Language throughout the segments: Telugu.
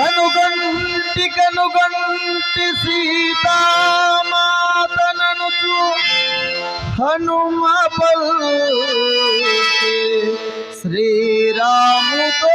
కనుగంటి కనుగంటి సీతామాతనను హనుమ పల్కి శ్రీరాముతో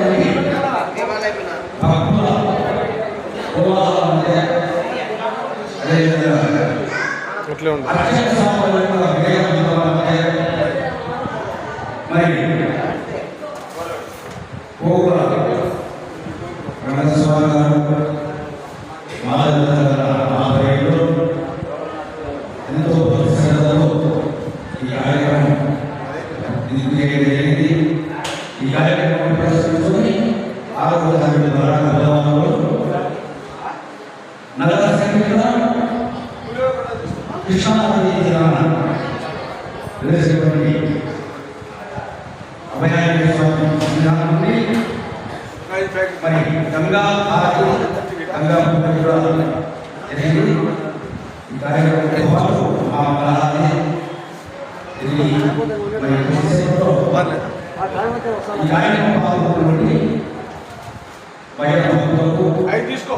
అట్లే ఉంది మరి ನಗರ ಸಂಘದ ಕೃಷ್ಣಾನದಿ ತೀರಾನ ಪ್ರದೇಶದಲ್ಲಿ ಅಭಯಾರಣ್ಯ ಸ್ವಾಮಿ ಸಂವಿಧಾನದಲ್ಲಿ మరి గంగా భారతి గంగా జరిగింది ఈ కార్యక్రమంలో వాళ్ళు ఆ కళాన్ని తిరిగి మరి ఈ కార్యక్రమం పాల్గొన్నటువంటి బయట ప్రభుత్వం తీసుకో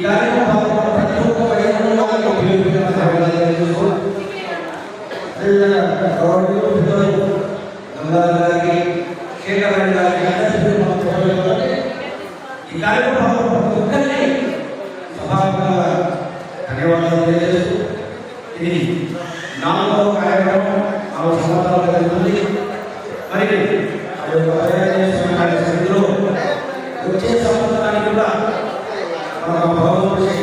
y Oh,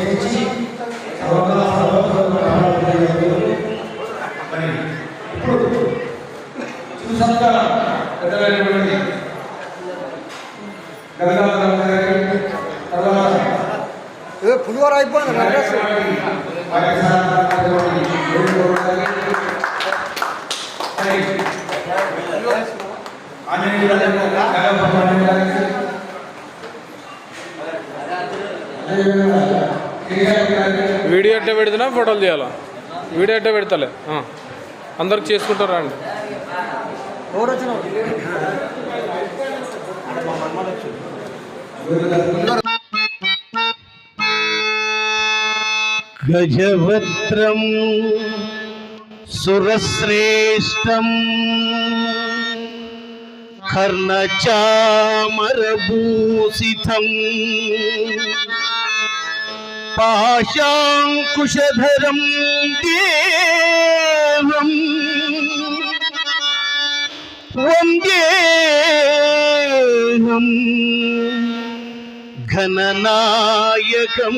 వీడియో అంటే పెడుతున్నా ఫోటోలు తీయాలా? వీడియో అంటే పెడతలే? అందరికి చేసుకుంటారా అండి గజవత్రం సురశ్రేష్టం కర్ణచామరభూషితం. పాశాంకుశధరం దేవం వందేహం ఘననాయకం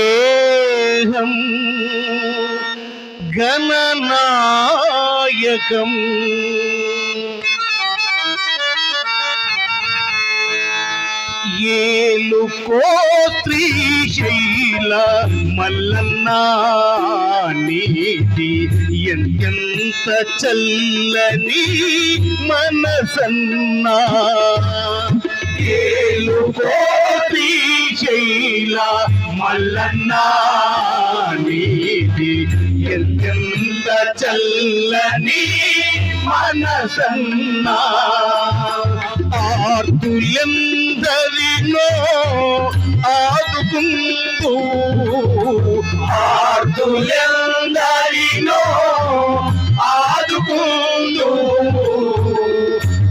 వందేహం గణనాయకం ఏలుకో శ్రీశైల మల్లన్న నీటి ఎంత చల్లని మనసన్నా. ఏలుకో శ్రీశైల మల్లన్న నీటి ఎంత చల్లని మనసన్నా. ఆర్తులం ఆర్తులెందరినో ఆదుకుందు. ఆర్తులెందరినో ఆదుకుందు.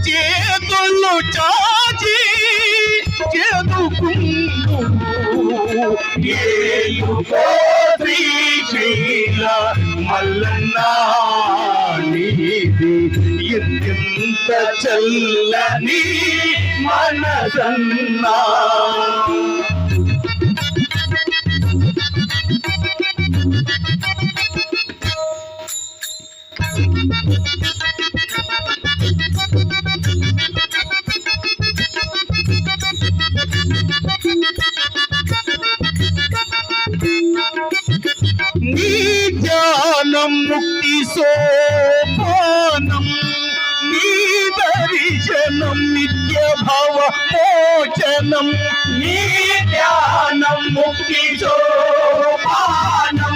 చేతులు చాచి చేదుకుందు. ఏలుకో శ్రీశైల మల్లన్న చల్లని మనసన్నా మోచనం నీ ధ్యానం ముక్తి సోపానం.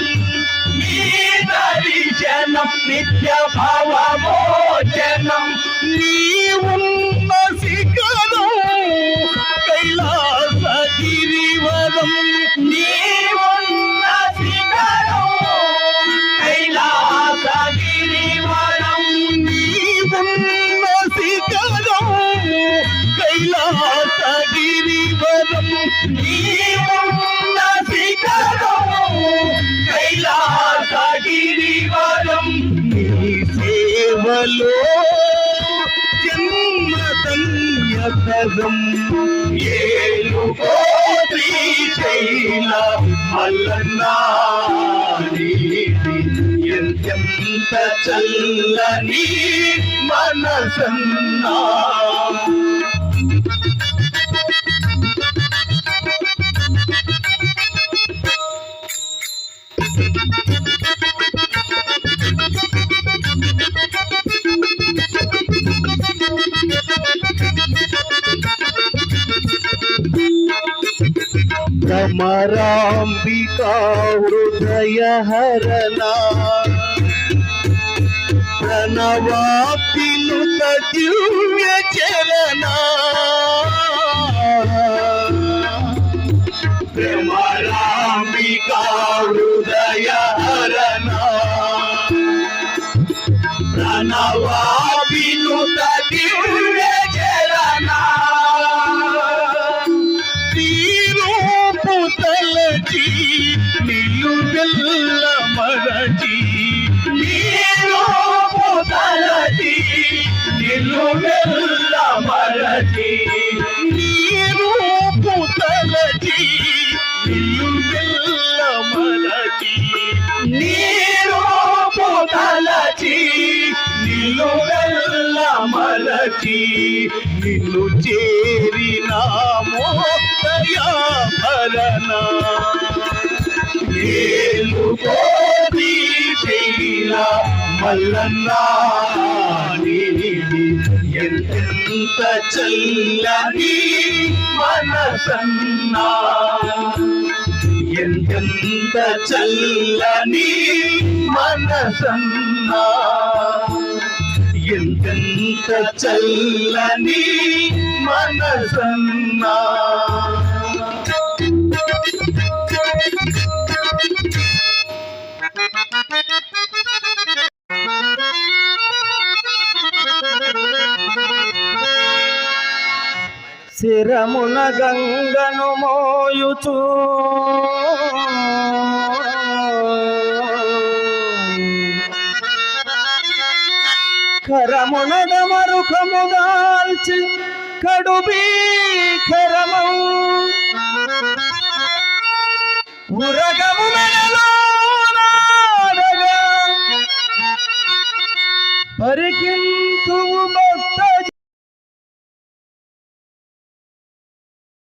నీ దర్శనం నిత్య భవమోచనం. నీ ఉన్న సేవలో జన్మధన్యతరం ఏలుకో శ్రీశైల మల్లన్నా నీది ఎంతెంత చల్లని మనసన్నా. భ్రమరాంబికా హృదయ హరణ ప్రణవాప్తినుత దివ్య చరణా మరచి నిన్ను చేరినామో దయాభరణ. ఏలుకోరి మల్లన్నా నీది చల్లని మనసన్నా. ఎంత చల్లని మనసన్నా. ఎంతెంత చల్లని మనసన్నా. శిరమున గంగను మోయుచూ. కరమునద మరుఖము దాల్చి కడుబీ ఉరగము మెడలో